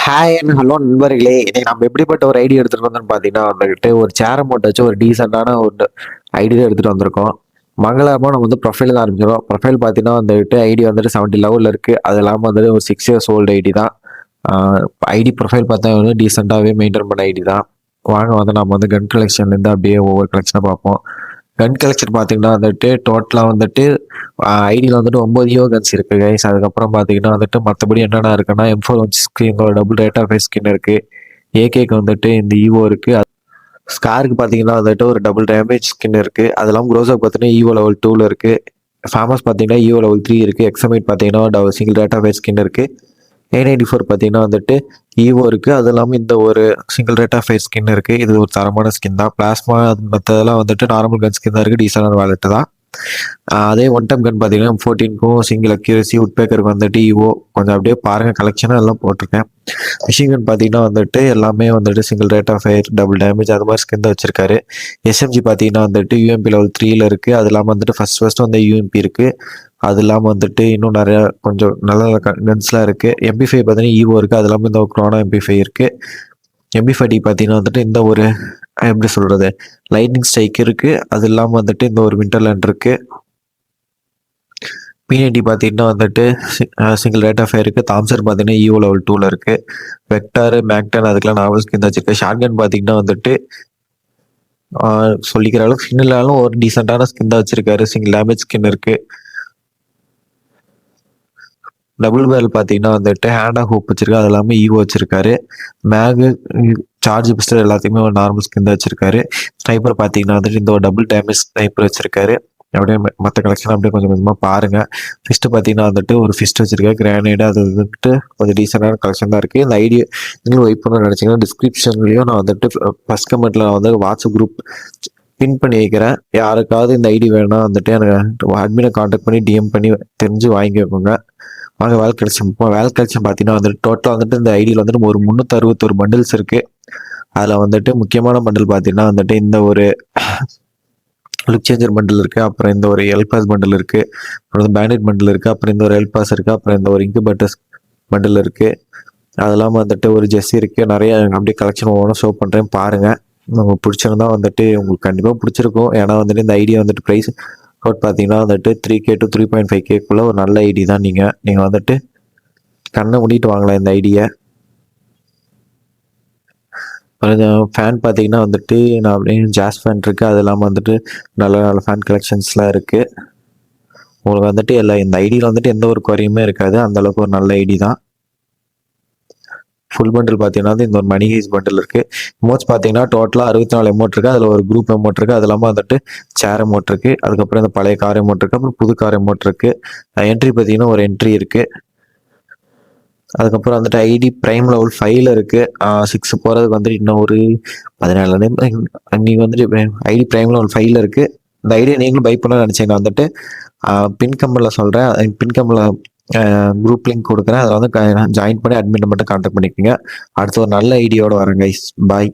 Hi and hello நண்பர்களே. இன்னைக்கு நம்ம எப்படிப்பட்ட ஒரு ஐடியா எடுத்துகிட்டு வந்தோம்னு பார்த்தீங்கன்னா வந்துட்டு ஒரு சேரை மட்டும் வச்சு ஒரு டீசெண்டான ஒரு ஐடியா எடுத்துகிட்டு வந்திருக்கோம். மங்களகரமாக நம்ம வந்து ப்ரொஃபைல் தான் ஆரம்பிச்சிடும் ப்ரொஃபைல் பார்த்தீங்கன்னா வந்துட்டு ஐடி வந்துட்டு செவன்ட்டி லெவலில் இருக்குது அது இல்லாமல் வந்துட்டு ஒரு சிக்ஸ் இயர்ஸ் ஓல்டு ஐடி தான். ஐடி ப்ரொஃபைல் பார்த்தா வந்து டீசெண்டாகவே மெயின்டைன் பண்ண ஐடி தான். வாங்க வந்து நம்ம வந்து கன் கலெக்ஷன்லேருந்து அப்படியே ஒவ்வொரு கலெக்ஷனை பார்ப்போம். கன் கலெக்ஷன் பார்த்தீங்கன்னா வந்துட்டு டோட்டலாக வந்துட்டு ஐடியில் வந்துட்டு ஒம்பது யோ கன்ஸ் இருக்குது கைஸ் அதுக்கப்புறம் பார்த்தீங்கன்னா வந்துட்டு மற்றபடி என்னென்ன இருக்குன்னா M four one skin double rate of skin இருக்குது ஏகேக்கு வந்துட்டு இந்த ஈவோ இருக்குது ஸ்காருக்கு பார்த்தீங்கன்னா வந்துட்டு ஒரு டபுள் டேமேஜ் ஸ்கின் இருக்குது அதெல்லாம் இல்லாமல் பார்த்தீங்கன்னா ஈவோ லெவல் டூவில் இருக்குது ஃபேமஸ் பார்த்தீங்கன்னா ஈவோ லெவல் த்ரீ இருக்குது எக்ஸமைட் பார்த்தீங்கன்னா சிங்கிள் ரேட் ஆஃப் ஸ்கின் இருக்குது ஏ நைன்டி ஃபோர் பார்த்தீங்கன்னா வந்துட்டு ஈவோ இருக்குது அது இல்லாமல் இந்த ஒரு single rate of face skin இருக்குது இது ஒரு தரமான ஸ்கின் தான். பிளாஸ்மா மற்றதெல்லாம் வந்துட்டு நார்மல் கன் ஸ்கின் தான் இருக்குது டீசலான வேலெட்டு தான். அதே ஒன் டைம் கன் பார்த்தீங்கன்னா ஃபோர்டீனுக்கும் சிங்கிள் அக்யூரசி உட்பேக்கருக்கு வந்துட்டு ஈவோ கொஞ்சம் அப்படியே பாருங்கள் கலெக்ஷனாக எல்லாம் போட்டிருக்கேன். மிஷின் கன் பார்த்தீங்கன்னா வந்துட்டு எல்லாமே வந்துட்டு single rate of fire double damage அது மாதிரி ஸ்கின் தான் வச்சிருக்காரு. எஸ்எம்ஜி பார்த்தீங்கன்னா வந்துட்டு யூஎம்பி லெவல் த்ரீல இருக்குது அது இல்லாமல் வந்துட்டு ஃபர்ஸ்ட் ஃபர்ஸ்ட் வந்து யூஎம்பி இருக்குது அது இல்லாமல் வந்துட்டு இன்னும் நிறையா கொஞ்சம் நல்ல நல்ல கன்ஸ்லாம் இருக்குது எம்பி ஃபைவ் பார்த்தீங்கன்னா ஈவோ இருக்குது அது இல்லாமல் இந்த க்ரோனா எம்பி ஃபைவ் இருக்குது எம்பி ஃபைவ் பார்த்தீங்கன்னா வந்துட்டு இந்த ஒரு எப்படி சொல்கிறது லைட்னிங் ஸ்ட்ரைக் இருக்குது அது இல்லாமல் வந்துட்டு இந்த ஒரு விண்டர்லேண்ட் இருக்குது பிஎன்டி பார்த்தீங்கன்னா வந்துட்டு சிங்கிள் ரேட் ஆஃப் இருக்குது தாம்சர் பார்த்தீங்கன்னா ஈவோ லெவல் டூவில் இருக்குது வெக்டார் மேக்டன் அதுக்கெல்லாம் நாவல் ஸ்கின் வச்சிருக்கேன் ஷார்ட்கன் பார்த்தீங்கன்னா வந்துட்டு சொல்லிக்கிற அளவுக்கு ஸ்கின் இல்லாலும் ஒரு டீசெண்டான ஸ்கின் தான் வச்சுருக்காரு. சிங்கிள் டேமேஜ் ஸ்கின் இருக்குது டபுள் பேரல் பார்த்தீங்கன்னா வந்துட்டு ஹேண்டா ஹூப் வச்சிருக்காரு. அது இல்லாமல் ஈவோ வச்சிருக்காரு. மேகு சார்ஜ் பிஸ்டல் எல்லாத்தையுமே ஒரு நார்மல் ஸ்கின் தான் வச்சிருக்காரு. ஸ்னைப்பர் பார்த்தீங்கன்னா வந்துட்டு இந்த ஒரு டபுள் டேமேஜ் ஸ்னைப்பர் வச்சிருக்காரு. அப்படியே மற்ற கலெக்ஷன் அப்படியே கொஞ்சம் கொஞ்சமாக பாருங்க. ஃபிஸ்ட்டு பார்த்தீங்கன்னா வந்துட்டு ஒரு ஃபிஸ்ட் வச்சிருக்காரு. கிரானைடு அது வந்துட்டு கொஞ்சம் டீசெண்டான கலெக்ஷன் தான் இருக்குது இந்த ஐடியா நீங்களும் வெயிட் பண்ண நினச்சிங்கன்னா டிஸ்கிரிப்ஷன்லையும் நான் வந்துட்டு ஃபஸ்ட் கமெண்ட்டில் நான் வந்து வாட்ஸ்அப் குரூப் பின் பண்ணி வைக்கிறேன். யாருக்காவது இந்த ஐடி வேணா வந்துட்டு எனக்கு அட்மினை காண்டாக்ட் பண்ணி டிஎம் பண்ணி தெரிஞ்சு வாங்கி வைப்போங்க. வாங்க வேலை கலெக்ஷன் இப்போ வேலை கலெக்ஷன் பார்த்தீங்கன்னா வந்துட்டு டோட்டலாக வந்துட்டு இந்த ஐடியில் வந்துட்டு ஒரு முந்நூற்றறுபத்தொரு பண்டில்ஸ் இருக்குது அதில் வந்துட்டு முக்கியமான பண்டில் பார்த்தீங்கன்னா வந்துட்டு இந்த ஒரு லுக் சேஞ்சர் பண்டில் இருக்குது அப்புறம் இந்த ஒரு எல்பாஸ் பண்டில் இருக்குது அப்புறம் இந்த பேண்டட் பண்டில் இருக்குது அப்புறம் இந்த ஒரு எல்பாஸ் இருக்குது அப்புறம் இந்த ஒரு இன்குபேட்டர்ஸ் பண்டில் இருக்குது அதெல்லாம் வந்துட்டு ஒரு ஜெஸ்ஸி இருக்குது நிறைய அப்படியே கலெக்ஷன் ஒவ்வொன்றும் ஷோ பண்ணுறேன் பாருங்கள் உங்களுக்கு பிடிச்சிருந்தா வந்துட்டு உங்களுக்கு கண்டிப்பாக பிடிச்சிருக்கும். ஏன்னா வந்துட்டு இந்த ஐடியா வந்துட்டு ப்ரைஸ் கோட் பார்த்தீங்கன்னா வந்துட்டு three K to three point five கேக்குள்ளே ஒரு நல்ல ஐடி தான் நீங்கள் நீங்கள் வந்துட்டு கண்ணை மூடிட்டு வாங்கலாம் இந்த ஐடியை ஃபேன் பார்த்தீங்கன்னா வந்துட்டு நான் அப்படியே ஜாஸ் ஃபேன் இருக்குது அது இல்லாமல் வந்துட்டு நல்ல நல்ல ஃபேன் கலெக்ஷன்ஸ்லாம் இருக்குது உங்களுக்கு வந்துட்டு எல்லா இந்த ஐடியில் வந்துட்டு எந்த ஒரு குறையுமே இருக்காது. அந்த அளவுக்கு ஒரு நல்ல ஐடி தான். ஃபுல் பண்டில் பார்த்தீங்கன்னா வந்து இந்த ஒரு மணி ஹீஸ் பண்டில் இருக்குது எமோட்ஸ் பார்த்தீங்கன்னா டோட்டலாக அறுபத்தி நாலு எமௌண்ட் இருக்குது அதில் ஒரு குரூப் எமௌண்ட் இருக்குது அது இல்லாமல் வந்துட்டு சேர் எமௌண்ட் இருக்குது அதுக்கப்புறம் இந்த பழைய கார் எமௌண்ட் இருக்குது அப்புறம் புது கார் எமௌண்ட் இருக்குது என்ட்ரி பார்த்தீங்கன்னா ஒரு என்ட்ரி இருக்குது அதுக்கப்புறம் வந்துட்டு ஐடி பிரைம் லெவல் ஃபைவ்ல இருக்கு. சிக்ஸ் போகிறதுக்கு வந்துட்டு இன்னும் ஒரு பதினாலு நீங்கள் வந்துட்டு ஐடி பிரைம் லெவல் ஃபைவ்ல இருக்கு. இந்த ஐடியா நீங்களும் பை பண்ண நினச்சிங்க வந்துட்டு பின் கம்பெனில் சொல்கிறேன் பின் கம்பெனில் குரூப் லிங்க் கொடுக்குறேன். அதை வந்து ஜாயின் பண்ணி அட்மிட்டை மட்டும் கான்டாக்ட் பண்ணிக்கோங்க. அடுத்து ஒரு நல்ல ஐடியாவோட வரேன் கைஸ் பாய்